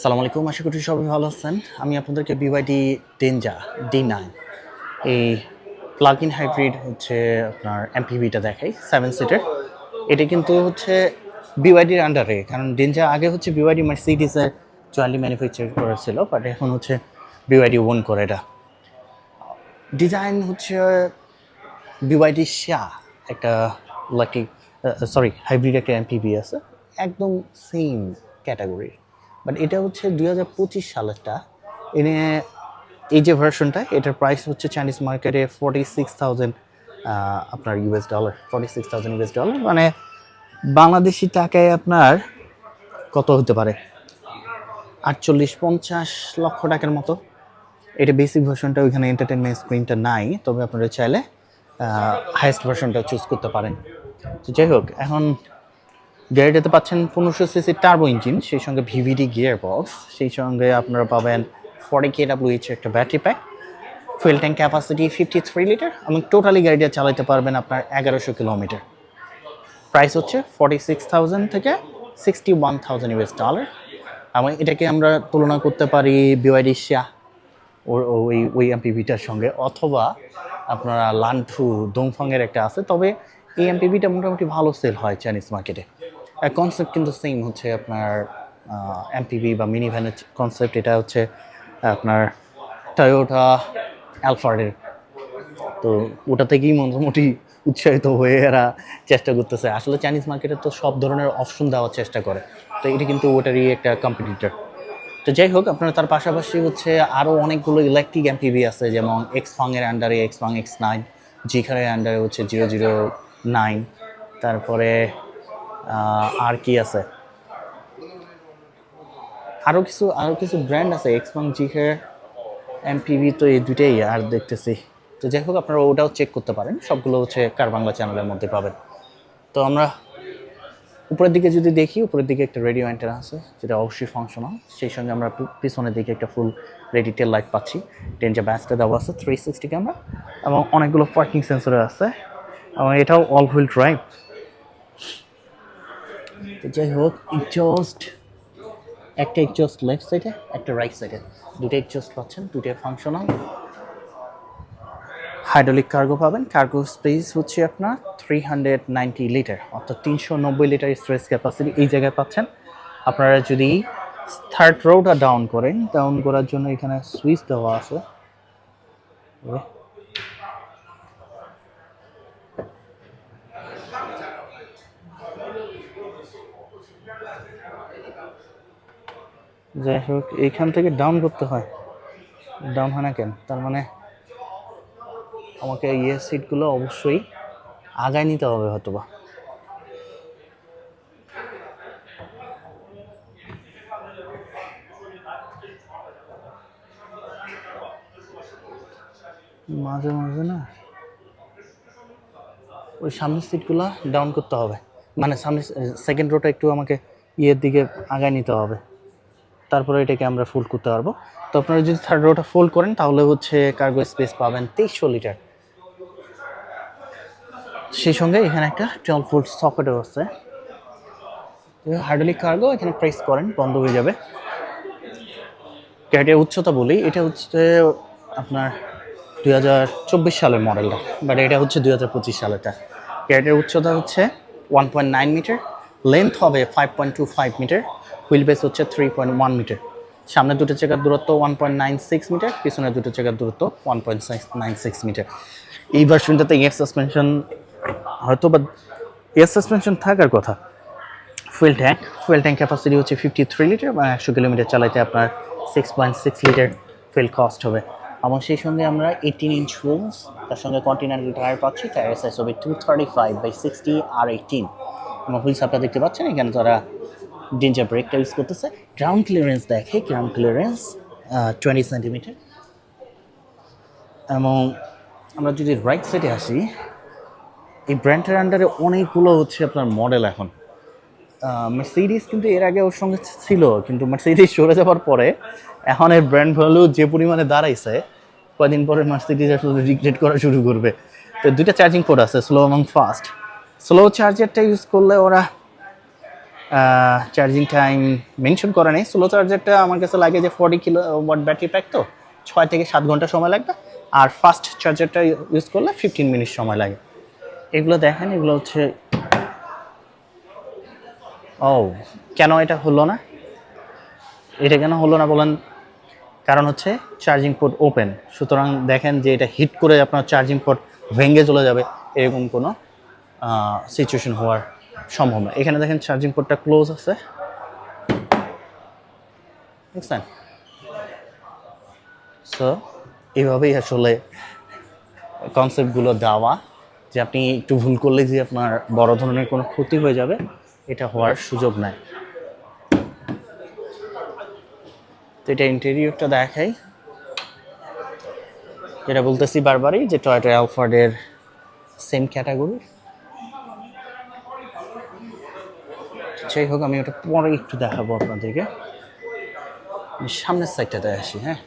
সালাম আলাইকুম, আশা করি সবাই ভালো আছেন। আমি আপনাদেরকে বিওয়াইডি ডেঞ্জা ডি নাইন এই প্লাগ ইন হাইব্রিড হচ্ছে আপনার এমপিভিটা দেখাই সেভেন সিটের এটা কিন্তু হচ্ছে বিওয়াইডির আন্ডারে কারণ ডেঞ্জা আগে হচ্ছে বিওয়াইডি মার্সিডিসের জয়েন্টলি ম্যানুফ্যাকচার করেছিল বাট এখন হচ্ছে বিওয়াইডি ওন করে এটা। ডিজাইন হচ্ছে বিওয়াইডি শাহ একটা ইলেকট্রিক সরি হাইব্রিড একটা এমপিভি আছে, একদম সেম ক্যাটাগরির বাট এটা হচ্ছে দুই হাজার পঁচিশ সালেরটা। এনে এই যে ভার্সনটা এটার প্রাইস হচ্ছে চাইনিজ মার্কেটে ফর্টি সিক্স থাউজেন্ড আপনার US dollar forty six thousand US dollar মানে বাংলাদেশি টাকায় আপনার কত হতে পারে? আটচল্লিশ পঞ্চাশ লক্ষ টাকার মতো। এটা বেসিক ভার্সনটা ওইখানে এন্টারটেনমেন্ট স্ক্রিনটা নাই, তবে আপনারা চাইলে হাইয়েস্ট ভার্সনটা চুজ করতে পারেন। তো যাই হোক, এখন গাড়িটাতে পাচ্ছেন পনেরোশো সিসি টার্বো ইঞ্জিন সেই সঙ্গে ভিভিডি গিয়ার বক্স সেই সঙ্গে আপনারা পাবেন ফর্টি কে ডাব্লিউ এইচ একটা battery pack fuel tank capacity fifty three litre এবং টোটালি গাড়িটা চালাতে পারবেন আপনার এগারোশো কিলোমিটার। প্রাইস হচ্ছে ফর্টি সিক্স থাউজেন্ড থেকে sixty one thousand US dollar এবং এটাকে আমরা তুলনা করতে পারি বিওয়াইডি ওর ওই ওই এমপিভিটার সঙ্গে, অথবা আপনারা লান্ঠু দোংফাংয়ের একটা আছে। তবে এই এমপিভিটা মোটামুটি ভালো সেল হয় চাইনিজ মার্কেটে কনসেপ্ট কিন্তু সেম হচ্ছে আপনার এমপিভি বা মিনি ভ্যানের কনসেপ্ট এটা হচ্ছে আপনার টয়োটা অ্যালফার্ডের তো ওটা থেকেই মোটামুটি উৎসাহিত হয়ে এরা চেষ্টা করতেছে। আসলে চাইনিজ মার্কেটে তো সব ধরনের অপশন দেওয়ার চেষ্টা করে। তো এটা কিন্তু ওটারই একটা কম্পিটিটর তো যাই হোক, আপনার তার পাশাপাশি হচ্ছে আরও অনেকগুলো ইলেকট্রিক এমপিভি আছে, যেমন এক্স ফাংয়ের আন্ডারে এক্স ফাং এক্স নাইন জিখারের আন্ডারে হচ্ছে জিরো জিরো নাইন তারপরে আর কি আছে? আরও কিছু আরও কিছু ব্র্যান্ড আছে এক্স ফাং জিখার এমপিভি তো এই দুইটাই আর দেখতেছি। তো যাই হোক, আপনারা ওটাও চেক করতে পারেন। সবগুলো হচ্ছে কার বাংলা চ্যানেলের মধ্যে পাবেন। তো আমরা উপরের দিকে যদি দেখি, উপরের দিকে একটা রেডিও অ্যান্টেনা আছে, যেটা অবশ্যই ফাংশনাল সেই সঙ্গে আমরা পিছনের দিকে একটা ফুল রেডি টেল লাইট পাচ্ছি। ডেঞ্জার ব্যাসটা দেওয়া আছে থ্রি সিক্সটি ক্যামেরা এবং অনেকগুলো পার্কিং সেন্সর আছে। এবং এটাও অল হুইল ড্রাইভ যাই হোক এক্সস্ট একটা এক্সস্ট লেফট সাইডে একটা রাইট সাইডে দুটো এক্সস্ট পাচ্ছেন দুটোই ফাংশনাল হাইড্রোলিক কার্গো পাবেন। কার্গো স্পেস হচ্ছে আপনার থ্রি হান্ড্রেড নাইনটি লিটার অর্থাৎ তিনশো নব্বই লিটার স্ট্রেস ক্যাপাসিটি এই জায়গায় পাচ্ছেন। আপনারা যদি থার্ড রোটা ডাউন করেন ডাউন করার জন্য এখানে সুইচ দেওয়া আছে। যাই হোক এইখান থেকে ডাউন করতে হয়। ডাউন হয় না কেন? তার মানে আমাকে ইয়ে সিটগুলো অবশ্যই আগায় নিতে হবে হয়তো বা মাঝে মাঝে না ওই সামনের সিটগুলো ডাউন করতে হবে। মানে সামনে সেকেন্ড রোটা একটু আমাকে ইয়ের দিকে আগায় নিতে হবে। তারপরে এটাকে আমরা ফুল করতে পারব। তো আপনারা যদি থার্ড রোটা ফুল করেন, তাহলে হচ্ছে কার্গো স্পেস পাবেন তেইশশো লিটার। সেই সঙ্গে এখানে একটা টুয়েলভ ভোল্ট সকেটও আছে। হাইড্রোলিক কার্গো এখানে প্রেস করেন, বন্ধ হয়ে যাবে। গাড়িটার উচ্চতা বলি, এটা হচ্ছে আপনার দুই হাজার চব্বিশ সালের মডেলটা বাট এটা হচ্ছে দুই হাজার পঁচিশ সালেরটা। গাড়িটার উচ্চতা হচ্ছে one point nine meter length হবে five point two five meter wheel base হচ্ছে থ্রি পয়েন্ট ওয়ান মিটার। সামনে দুটো চেকার দূরত্ব one point nine six meter, পিছনে দুটো চেকার দূরত্ব one point nine six meter. এই ভার্সনটাতে এয়ার সাসপেনশন হয়তো বা এয়ার সাসপেনশন থাকার কথা। Fuel tank fuel tank capacity হচ্ছে ফিফটি থ্রি লিটার বা একশো কিলোমিটার চালাইতে আপনার six point six liter fuel cost হবে। এবং সেই সঙ্গে আমরা এইটিন ইঞ্চ হুইলস তার সঙ্গে কন্টিনেন্টাল টায়ার পাচ্ছি টায়ার সাইজ হবে two thirty five by sixty R eighteen এবং হুইলস আপনারা দেখতে পাচ্ছেন, এখানে তারা ডেঞ্জার ব্রেকটা ইউজ করতেছে। গ্রাউন্ড ক্লিয়ারেন্স দেখে গ্রাউন্ড ক্লিয়ারেন্স টোয়েন্টি সেন্টিমিটার এবং আমরা যদি রাইট সাইডে আসি, এই ব্র্যান্ডের আন্ডারে অনেকগুলো হচ্ছে আপনার মডেল এখন। মার্সিডিস কিন্তু এর আগে ওর সঙ্গে ছিল, কিন্তু মার্সিডিস সরে যাওয়ার পরে এখন এর ব্র্যান্ড ভ্যালু যে পরিমাণে দাঁড়াইছে, কয়দিন পরে মার্সিডিস আসলে রিগ্রেট করা শুরু করবে। তো দুইটা চার্জিং পোর্ট আছে স্লো এবং ফাস্ট স্লো চার্জারটা ইউজ করলে ওরা চার্জিং টাইম মেনশন করা নেই। স্লো চার্জারটা আমার কাছে লাগে যে forty kilo watt battery pack তো। ছয় থেকে সাত ঘণ্টা সময় লাগবে। আর ফাস্ট চার্জারটা ইউজ করলে ফিফটিন মিনিট সময় লাগে। এগুলো দেখেন, এগুলো হচ্ছে ও, কেন এটা হলো না? এটা কেন হলো না বলেন? কারণ হচ্ছে চার্জিং পোর্ট ওপেন সুতরাং দেখেন যে এটা হিট করে আপনার চার্জিং পোর্ট ভেঙে চলে যাবে, এরকম কোনো সিচুয়েশন হওয়ার সম্ভব না। এখানে দেখেন চার্জিং পোর্টটা ক্লোজ আছে। বুঝছেন সো এইভাবেই আসলে কনসেপ্টগুলো দেওয়া যে আপনি একটু ভুল করলে যে আপনার বড় ধরনের কোনো ক্ষতি হয়ে যাবে, এটা হওয়ার সুযোগ নাই। তো এটা ইন্টেরিয়রটা দেখাই। যেটা বলতেছি বারবারই যে টয়টা অ্যালফার্ডের সেম ক্যাটাগরি যাই হোক, আমি ওটা পরে একটু দেখাবো আপনাদেরকে। সামনের সাইডটাতে আসি হ্যাঁ?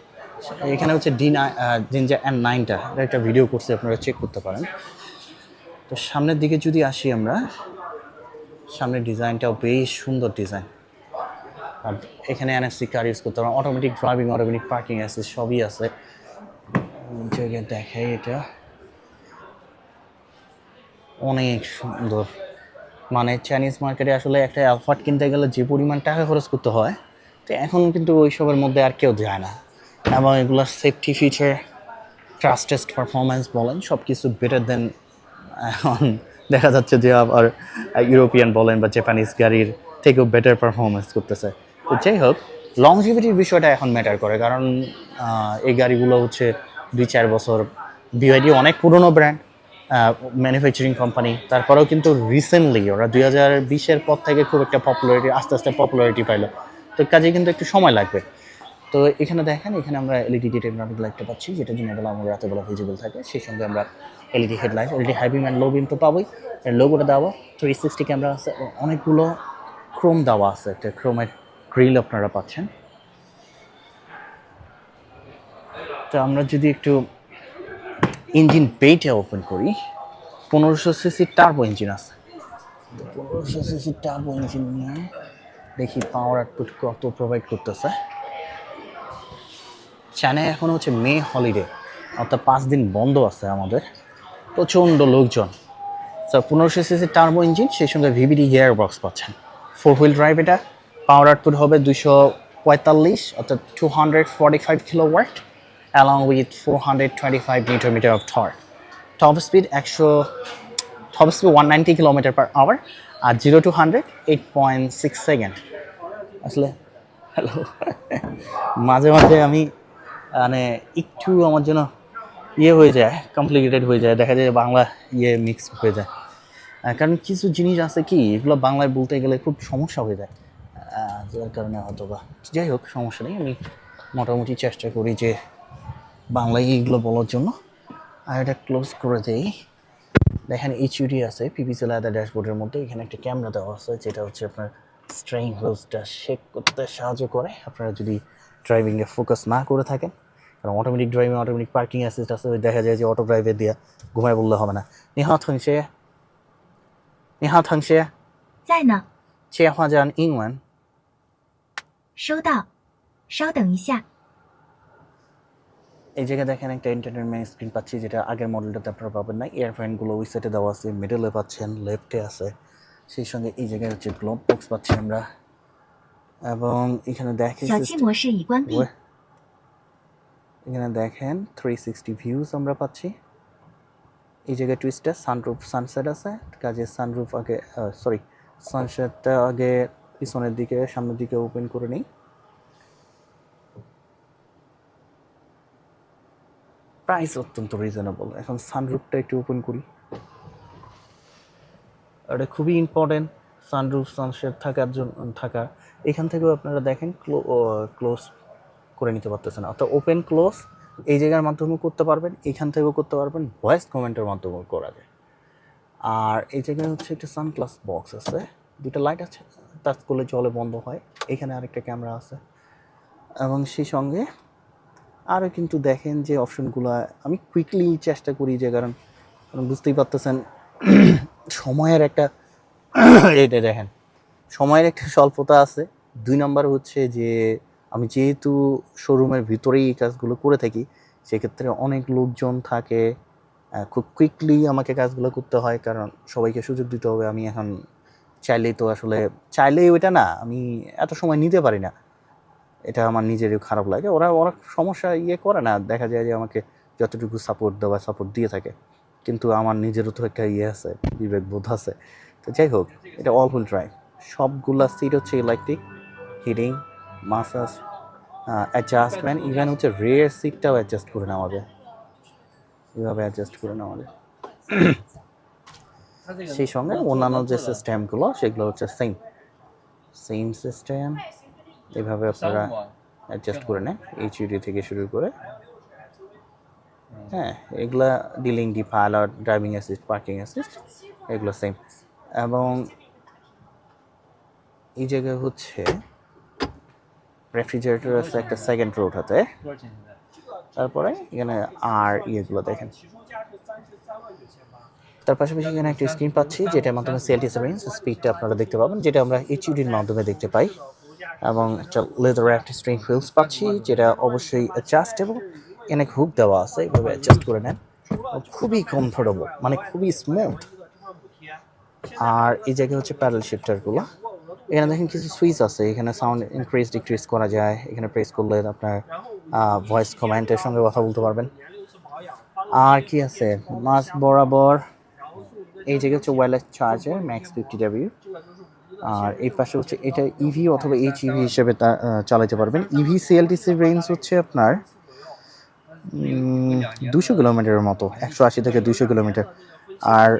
এখানে হচ্ছে ডি জিনজা এন নাইনটা এটা একটা ভিডিও করছে, আপনারা চেক করতে পারেন। তো সামনের দিকে যদি আসি আমরা, সামনের ডিজাইনটাও বেশ সুন্দর ডিজাইন আর এখানে এনএফসি কার ইউজ করতে পারেন অটোমেটিক ড্রাইভিং অটোমেটিক পার্কিং আছে, সবই আছে। জায়গায় দেখাই এটা। অনেক সুন্দর। মানে চাইনিজ মার্কেটে আসলে একটা অ্যালফার্ট কিনতে গেলে যে পরিমাণ টাকা খরচ করতে হয়, তো এখন কিন্তু ওইসবের মধ্যে আর কেউ যায় না। এবং এগুলোর সেফটি ফিচার ট্রাস্টেস্ট পারফরমেন্স বলেন সব কিছু বেটার দেন এখন দেখা যাচ্ছে যে আবার ইউরোপিয়ান বলেন বা জাপানিজ গাড়ির থেকেও বেটার পারফরমেন্স করতেছে। তো যাই হোক লংজিভিটির বিষয়টা এখন ম্যাটার করে, কারণ এই গাড়িগুলো হচ্ছে দুই চার বছর বিআইডি অনেক পুরনো ব্র্যান্ড ম্যানুফ্যাকচারিং কোম্পানি তারপরেও কিন্তু রিসেন্টলি ওরা দুই হাজার বিশের পর থেকে খুব একটা পপুলারিটি আস্তে আস্তে পপুলারিটি পাইলো। তো কাজে কিন্তু একটু সময় লাগবে। তো এখানে দেখেন, এখানে আমরা এলইডি টেকনোলজি লাইটটা পাচ্ছি যেটা দিনের বেলা আমরা রাতের বেলা ভিজিবল থাকে। সেই সঙ্গে আমরা LED headlight LED high beam and low beam তো পাবোই লোগোটা দেওয়া থ্রি সিক্সটি ক্যামেরা আছে, অনেকগুলো ক্রোম দেওয়া আছে। একটা ক্রোমের গ্রিল আপনারা পাচ্ছেন। তো আমরা যদি একটু ইঞ্জিন বেইটা ওপেন করি। পনেরোশো সিসি টার্বো ইঞ্জিন আছে। পনেরোশো সিসি টার্বো ইঞ্জিন নিয়ে দেখি পাওয়ার আউটপুট কত প্রোভাইড করতেছে। চায়নায় এখন হচ্ছে মে হলিডে অর্থাৎ পাঁচ দিন বন্ধ আছে আমাদের। প্রচণ্ড লোকজন। স্যার পনেরোশো সিসি টার্বো ইঞ্জিন সেই সঙ্গে ভিভিডি গিয়ার বক্স পাচ্ছেন। ফোর হুইল ড্রাইভ এটা। পাওয়ার আউটপুট হবে দুশো পঁয়তাল্লিশ, অর্থাৎ two hundred forty five kilo watt twenty five meter meter of torque top speed একশো top speed one ninety kilometer per hour R zero to hundred eight point six আসলে hello মাঝে মাঝে আমি মানে একটু আমার জন্য ইয়ে হয়ে যায় কমপ্লিকেটেড হয়ে যায়, দেখা যায় বাংলা ইয়ে মিক্স হয়ে যায়। কারণ কিছু জিনিস আছে কি, এগুলো বাংলায় বলতে গেলে খুব সমস্যা হয়ে যায়। যার কারণে হয়তো বা যাই হোক, সমস্যা নেই, আমি মোটামুটি চেষ্টা করি যে বাংলায় এগুলো বলার জন্য আর এটা ক্লোজ করে দেই দেখেন এইচইডি আছে পিপিসি লেদার ড্যাশবোর্ডের মধ্যে এখানে একটা ক্যামেরা দেওয়া আছে যেটা হচ্ছে আপনার স্ট্রেইং হুইলসটা শেক করতে সাহায্য করে আপনারা যদি ড্রাইভিংয়ে ফোকাস না করে থাকেন কারণ automatic driving automatic parking assist আছে ওই দেখা যায় যে অটো ড্রাইভে দিয়ে ঘুমায় বললে হবে না নিহা থংশে নিহা থংশে 在呢， 切换成英文收到，稍等一下。 এই জায়গায় দেখেন একটা এন্টারটেনমেন্ট স্ক্রিন পাচ্ছি যেটা আগের মডেলটাতে আপনারা পাবেন না। ইয়ারফ্যানগুলো ওই সাইডে দেওয়া আছে মিডলে পাচ্ছেন লেফটে আছে। সেই সঙ্গে এই জায়গায় হচ্ছে গ্লোব বক্স পাচ্ছি আমরা। এবং এখানে দেখে এখানে দেখেন থ্রি সিক্সটি ভিউজ আমরা পাচ্ছি। এই জায়গায় টুইস্টে সানরুফ সানসেট আছে। কাজে সানরুফ আগে সরি সানসেটটা আগে পিছনের দিকে সামনের দিকে ওপেন করে নিই। প্রাইস অত্যন্ত রিজনেবল এখন সানরুফটা একটু ওপেন করি। এটা খুবই ইম্পর্টেন্ট সানরুফ সানসেট থাকার জন্য, থাকা। এখান থেকেও আপনারা দেখেন ক্লোজ করে নিতে পারতেছেন। অর্থাৎ ওপেন ক্লোজ এই জায়গার মাধ্যমে করতে পারবেন, এখান থেকেও করতে পারবেন ভয়েস কমেন্টের মাধ্যমেও করা যায়। আর এই জায়গায় হচ্ছে একটা সানগ্লাস বক্স আছে। দুটা লাইট আছে টাচ করলে জলে বন্ধ হয়। এখানে আরেকটা ক্যামেরা আছে। এবং সেই সঙ্গে আরও কিন্তু দেখেন যে অপশনগুলো আমি কুইকলি চেষ্টা করি যে, কারণ কারণ বুঝতেই পারতেছেন, সময়ের একটা এটা দেখেন, সময়ের একটা স্বল্পতা আছে। দুই নম্বর হচ্ছে যে, আমি যেহেতু শোরুমের ভিতরেই এই কাজগুলো করে থাকি, সেক্ষেত্রে অনেক লোকজন থাকে খুব কুইকলি আমাকে কাজগুলো করতে হয়, কারণ সবাইকে সুযোগ দিতে হবে। আমি এখন চাইলেই তো আসলে, চাইলেই ওইটা না, আমি এত সময় নিতে পারি না। এটা আমার নিজেরও খারাপ লাগে। ওরা ওরা সমস্যা ইয়ে করে না, দেখা যায় যে আমাকে যতটুকু সাপোর্ট দেওয়া সাপোর্ট দিয়ে থাকে। কিন্তু আমার নিজেরও তো একটা ইয়ে আছে বিবেক বোধ আছে। তো যাই হোক, এটা অল হুইল ড্রাইভ সবগুলা সিট হচ্ছে electric heating massage adjustment even হচ্ছে রেয়ার সিটটাও অ্যাডজাস্ট করে নেওয়া যায় এভাবে অ্যাডজাস্ট করে নেওয়া যায় সেই সঙ্গে অন্যান্য যে সিস্টেমগুলো সেগুলো হচ্ছে সেম সেম সিস্টেম এভাবে আপনারা অ্যাডজাস্ট করে নেন এইচইডি থেকে শুরু করে। হ্যাঁ এগুলা dealing D pilot driving assist parking assist এগুলো সেম এবং এই জায়গায় হচ্ছে রেফ্রিজারেটর আছে একটা সেকেন্ড রোড হাতে তারপরে এখানে আর ইয়েগুলো দেখেন। তার পাশাপাশি এখানে একটা স্ক্রিন পাচ্ছি যেটার মাধ্যমে সিএলটি সেভেন স্পিডটা আপনারা দেখতে পাবেন যেটা আমরা এইচইডির মাধ্যমে দেখতে পাই। এবং একটা লেদার একটা স্ট্রিং হুইলস পাচ্ছি, যেটা অবশ্যই অ্যাডজাস্টেবল এখানে হুক দেওয়া আছে এইভাবে অ্যাডজাস্ট করে নেন। খুবই কমফোর্টেবল মানে খুবই স্মুথ আর এই জায়গায় হচ্ছে প্যাডেল শিফটারগুলো এখানে দেখেন কিছু সুইচ আছে, এখানে সাউন্ড ইনক্রিজ ডিক্রিজ করা যায়। এখানে প্রেস করলে আপনার ভয়েস কমেন্টের সঙ্গে কথা বলতে পারবেন। আর কি আছে? মাস বরাবর। এই জায়গায় হচ্ছে wireless charger max fifty W আর এই পাশে হচ্ছে এটা ইভি অথবা এইচ ইভি হিসেবে তা চালাতে পারবেন। E ইভি সিএলটিসির রেঞ্জ হচ্ছে আপনার দুশো কিলোমিটারের মতো, একশো আশি থেকে দুশো কিলোমিটার। আর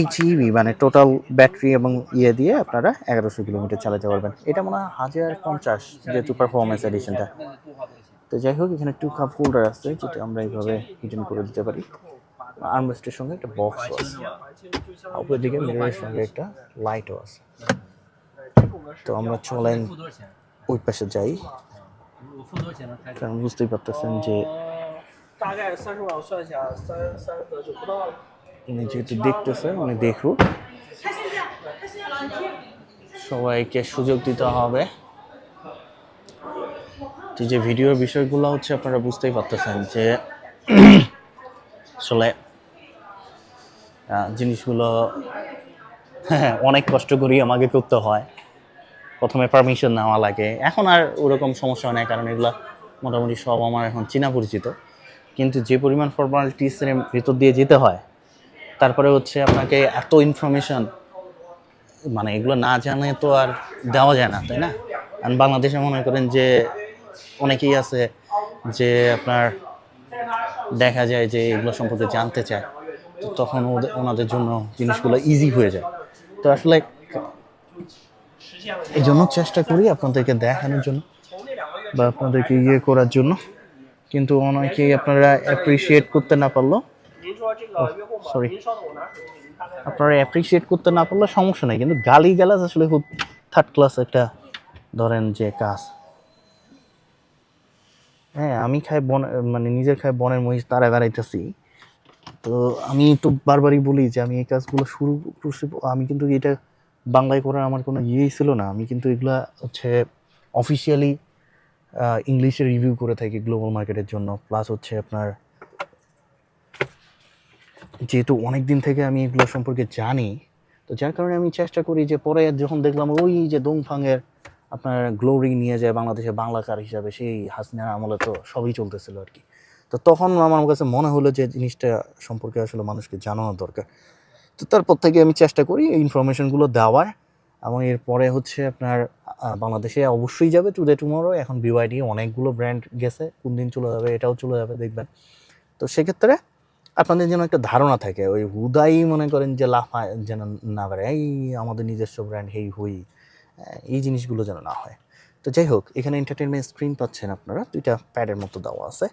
এইচ ইভি মানে টোটাল ব্যাটারি এবং ইয়ে দিয়ে আপনারা এগারোশো কিলোমিটার চালাতে পারবেন। এটা মনে হয় হাজার পঞ্চাশ, যেহেতু পারফরমেন্স এডিশনটা তো যাই হোক, এখানে টু কাপ হোল্ডার আছে, যেটা আমরা এইভাবে হিটেন করে দিতে পারি। আর্মরেস্টের সঙ্গে একটা বক্স আছে। উপরের দিকে মিররের সঙ্গে একটা লাইটও আছে। তো আমরা চলেন ওই পাশে যাই। কারণ বুঝতেই পারতেছেন যে উনি যেহেতু দেখতেছে উনি দেখুক। সবাইকে সুযোগ দিতে হবে। যে ভিডিওর বিষয়গুলো হচ্ছে আপনারা বুঝতেই পারতেছেন যে আসলে জিনিসগুলো অনেক কষ্ট করি আমাকে করতে হয়। প্রথমে পারমিশন নেওয়া লাগে। এখন আর ওরকম সমস্যা হয় না কারণ এগুলো মোটামুটি সব আমার এখন চেনা পরিচিত। কিন্তু যে পরিমাণ ফর্মালিটিসের ভিতর দিয়ে যেতে হয়, তারপরে হচ্ছে আপনাকে এত ইনফরমেশন মানে এগুলো না জানে তো আর দেওয়া যায় না, তাই না? আর বাংলাদেশে মনে করেন যে অনেকেই আছে যে আপনার দেখা যায় যে এগুলো সম্পর্কে জানতে চায়। তখন ওদের ওনাদের জন্য জিনিসগুলো ইজি হয়ে যায়। তো আসলে এই জন্য চেষ্টা করি আপনাদেরকে দেখানোর জন্য বা আপনাদেরকে ইয়ে করার জন্য। কিন্তু অনেকেই আপনারা অ্যাপ্রিসিয়েট করতে না পারল সরি oh, আপনারা অ্যাপ্রিসিয়েট করতে না পারলে সমস্যা নেই। কিন্তু গালি গালাজ আসলে খুব থার্ড ক্লাস একটা ধরেন যে কাজ। হ্যাঁ আমি খাই বন মানে নিজের খাই বনের মহিষ তারা বেড়াইতেছি তো আমি তো বারবারই বলি যে আমি এই কাজগুলো শুরু করছি, আমি কিন্তু এটা বাংলায় করার আমার কোনো ইয়েই ছিল না। আমি কিন্তু এগুলা হচ্ছে অফিসিয়ালি ইংলিশে রিভিউ করে থাকি গ্লোবাল মার্কেটের জন্য। প্লাস হচ্ছে আপনার যেহেতু অনেক দিন থেকে আমি এগুলো সম্পর্কে জানি, তো যার কারণে আমি চেষ্টা করি যে পরে যখন দেখলাম ওই যে দোংফাংয়ের আপনার গ্লোরি নিয়ে যায় বাংলাদেশে বাংলাকার হিসাবে, সেই হাসিনার আমলে তো সবই চলতেছিল আর কি। তো তখন আমার কাছে মনে হলো যে জিনিসটা সম্পর্কে আসলে মানুষকে জানানো দরকার। তো তারপর থেকে আমি চেষ্টা করি এই ইনফরমেশনগুলো দেওয়ার এবং এরপরে হচ্ছে আপনার বাংলাদেশে অবশ্যই যাবে টুডে টুমোরো এখন বিওয়াইডি অনেকগুলো ব্র্যান্ড গেছে, কোন দিন চলে যাবে, এটাও চলে যাবে, দেখবেন। তো সেক্ষেত্রে আপনাদের যেন একটা ধারণা থাকে, ওই হুদাই মনে করেন যে লাফায় যেন না পারে, এই আমাদের নিজস্ব ব্র্যান্ড হেই হুই। এই জিনিসগুলো যেন না হয়। তো যাই হোক, এখানে এন্টারটেনমেন্ট স্ক্রিন পাচ্ছেন আপনারা, দুইটা প্যাডের মতো দেওয়া আছে।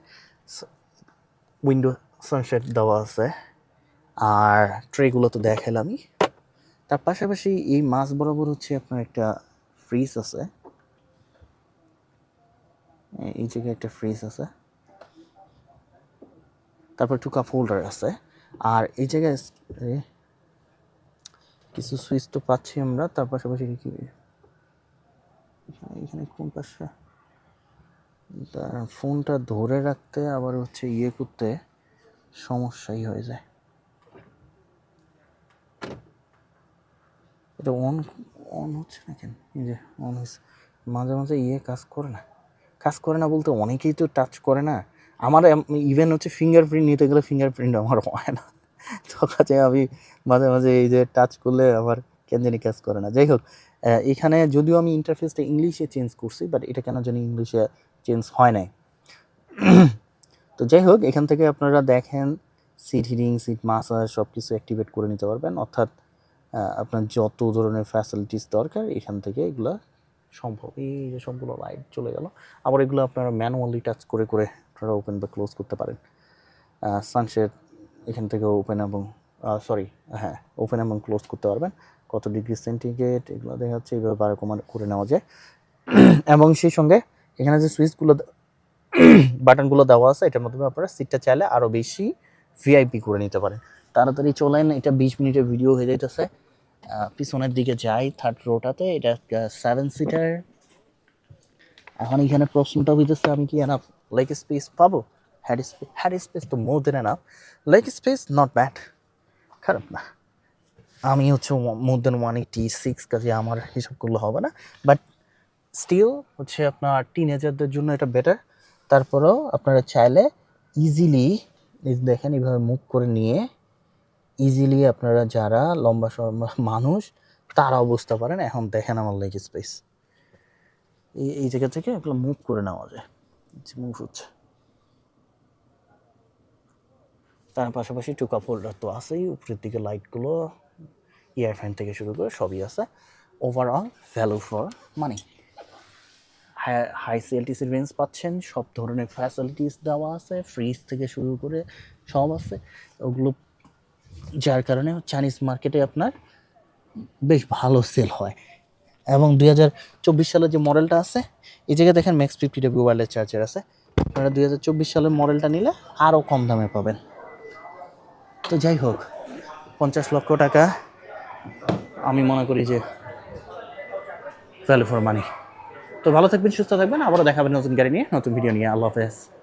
উইন্ডো সানসেট দেওয়া আছে। আর ট্রেগুলো তো দেখালামই তার পাশাপাশি এই মাছ বরাবর হচ্ছে আপনার একটা ফ্রিজ আছে। এই- জায়গায় একটা ফ্রিজ আছে। তারপর টু কাপ হোল্ডার আছে। আর এই জায়গায় কিছু সুইচ তো পাচ্ছি আমরা। তার পাশাপাশি কি এখানে কোন পাশে? ফোনটা ধরে রাখতে আবার হচ্ছে ইয়ে করতে সমস্যাই হয়ে যায়। এটা অন অন হচ্ছে না কেন? এই যে অন হয়েছে। মাঝে মাঝে ইয়ে কাজ করে না। কাজ করে না বলতে অনেকেই তো টাচ করে না। আমার ইভেন হচ্ছে ফিঙ্গারপ্রিন্ট নিতে গেলে ফিঙ্গারপ্রিন্ট আমার হয় না। তো কাছে আমি মাঝে মাঝে এই যে টাচ করলে আমার কেন জানি কাজ করে না। যাই হোক এখানে যদিও আমি ইন্টারফেসটা ইংলিশে চেঞ্জ করছি বাট এটা কেন জানি ইংলিশে চেঞ্জ হয় নাই। তো যাই হোক, এখান থেকে আপনারা দেখেন সিট হিটিং সিট মাসাজ সব কিছু অ্যাক্টিভেট করে নিতে পারবেন। অর্থাৎ আপনার যত ধরনের ফ্যাসিলিটিস দরকার, এখান থেকে এগুলো সম্ভব। এই যে সবগুলো লাইট চলে গেল। আবার এগুলো আপনারা ম্যানুয়ালি টাচ করে করে আপনারা ওপেন বা ক্লোজ করতে পারেন। সানশেড এখান থেকে ওপেন এবং সরি হ্যাঁ ওপেন এবং ক্লোজ করতে পারবেন। কত ডিগ্রি সেন্টিগ্রেড এগুলো দেখা যাচ্ছে এইভাবে বারো কমান করে নেওয়া যায়। এবং সেই সঙ্গে এখানে যে সুইচগুলো বাটনগুলো দেওয়া আছে, এটার মাধ্যমে আপনারা সিটটা চাইলে আরও বেশি ভিআইপি করে নিতে পারেন। তাড়াতাড়ি চলেন, এটা বিশ মিনিটের ভিডিও হয়ে যাইতেছে। পিছনের দিকে যাই থার্ড রোটাতে এটা সেভেন সিটার এখন এখানে প্রশ্নটা হইতেছে, আমি কি এনাফ লেগ স্পেস পাবো? হ্যাড স্পেস হ্যাড স্পেস তো more than enough leg space not bad খারাপ না। আমি হচ্ছে মোর দেন ওয়ান এইটি সিক্স কাজে আমার হিসাব করলে হবে না। বাট স্টিল হচ্ছে আপনার টিনেজারদের জন্য এটা বেটার তারপরেও আপনারা চাইলে ইজিলি দেখেন এইভাবে মুভ করে নিয়ে ইজিলি আপনারা যারা লম্বা মানুষ তারাও বুঝতে পারেন, এখন দেখেন আমার লেগ স্পেস এই এই জায়গা থেকে এগুলো মুভ করে নেওয়া যায়। মুভ হচ্ছে। তার পাশাপাশি টুকা ফোল্ডার তো আছেই, উপরের দিকে লাইটগুলো ইয়ার ফ্যান থেকে শুরু করে সবই আছে। Overall value for money high সিএলটিসির range পাচ্ছেন, সব ধরনের ফ্যাসিলিটিস দেওয়া আছে ফ্রিজ থেকে শুরু করে সব আছে। ওগুলো, যার কারণে চাইনিজ মার্কেটে আপনার বেশ ভালো সেল হয়। এবং দুই হাজার চব্বিশ সালের যে মডেলটা আছে, এই জায়গায় দেখেন max fifty W wireless charger আছে। আপনারা দুই হাজার চব্বিশ সালের মডেলটা নিলে আরও কম দামে পাবেন। তো যাই হোক, পঞ্চাশ লক্ষ টাকা, আমি মনে করি যে ভ্যালু ফর মানি তো ভালো থাকবেন, সুস্থ থাকবেন। আবারও দেখাবেন নতুন গাড়ি নিয়ে, নতুন ভিডিও নিয়ে। আল্লাহ হাফেজ।